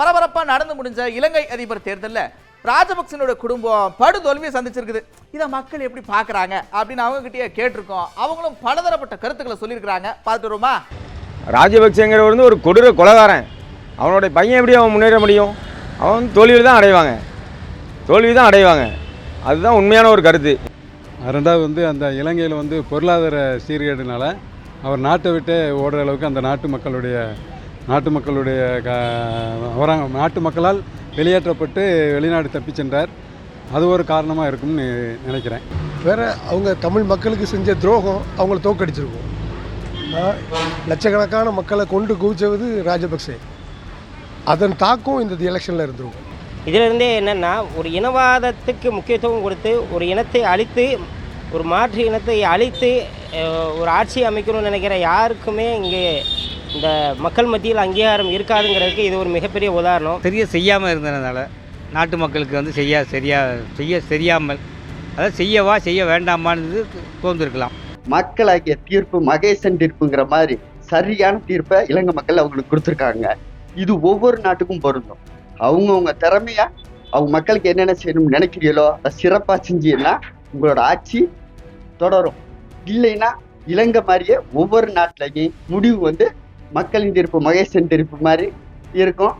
பரபரப்பா நடந்து முடிஞ்ச இலங்கை அதிபர் தேர்தல்ல ராஜபக்சனோட குடும்பம் படு தோல்வியை சந்திச்சிருக்குது. இதை மக்கள் எப்படி பார்க்கறாங்க? அப்படின்னு அவங்க கிட்டயே கேட்டிருக்கோம். அவங்களும் பலதரப்பட்ட கருத்துக்களை சொல்லியிருக்கிறாங்க. பார்த்துட்டு வருவோமா ராஜபக்சேங்கிறவர் வந்து ஒரு கொடூர கொலகாரன். அவனுடைய பையன் எப்படி அவன் முன்னேற முடியும்? அவன் தோல்வியில் தான் அடைவாங்க. தோல்வி தான் அடைவாங்க. அதுதான் உண்மையான ஒரு கருத்து. ரெண்டாவது வந்து அந்த இலங்கையில் வந்து பொருளாதார சீர்கேடுனால அவர் நாட்டை விட்டே ஓடுற அளவுக்கு அந்த நாட்டு மக்களுடைய நாட்டு மக்களுடைய க அவர நாட்டு மக்களால் வெளியேற்றப்பட்டு வெளிநாடு தப்பிச் சென்றார். அது ஒரு காரணமாக இருக்கும்னு நினைக்கிறேன். வேற அவங்க தமிழ் மக்களுக்கு செஞ்ச துரோகம் அவங்கள தோக்கடிச்சிருக்கும். லட்சக்கணக்கான மக்களை கொண்டு குவிச்சது ராஜபக்சே. அதன் தாக்கம் இந்த எலெக்ஷனில் இருந்திருக்கும். இதிலிருந்தே என்னென்னா ஒரு இனவாதத்துக்கு முக்கியத்துவம் கொடுத்து ஒரு இனத்தை அழித்து ஒரு மாற்று இனத்தை அழித்து ஒரு ஆட்சி அமைக்கணும்னு நினைக்கிற யாருக்குமே இங்கே இந்த மக்கள் மத்தியில் அங்கீகாரம் இருக்காதுங்கிறதுக்கு இது ஒரு மிகப்பெரிய உதாரணம். சரியா செய்யாமல் இருந்ததுனால நாட்டு மக்களுக்கு வந்து செய்ய சரியா செய்ய தெரியாமல் அதாவது செய்யவா செய்ய வேண்டாமான்னு தோன்றிருக்கலாம். மக்களாகிய தீர்ப்பு மகேசன் தீர்ப்புங்கிற மாதிரி சரியான தீர்ப்பை இலங்கை மக்கள் அவங்களுக்கு கொடுத்துருக்காங்க. இது ஒவ்வொரு நாட்டுக்கும் பொருந்தும். அவங்கவுங்க திறமையா அவங்க மக்களுக்கு என்னென்ன செய்யணும்னு நினைக்கிறீங்களோ அதை சிறப்பாக செஞ்சீங்கன்னா உங்களோட ஆட்சி தொடரும். இல்லைன்னா இலங்கை மாதிரியே ஒவ்வொரு நாட்டிலையும் முடிவு வந்து மக்களின் தீர்ப்பு மகேஷன் தீர்ப்பு மாதிரி இருக்கும்.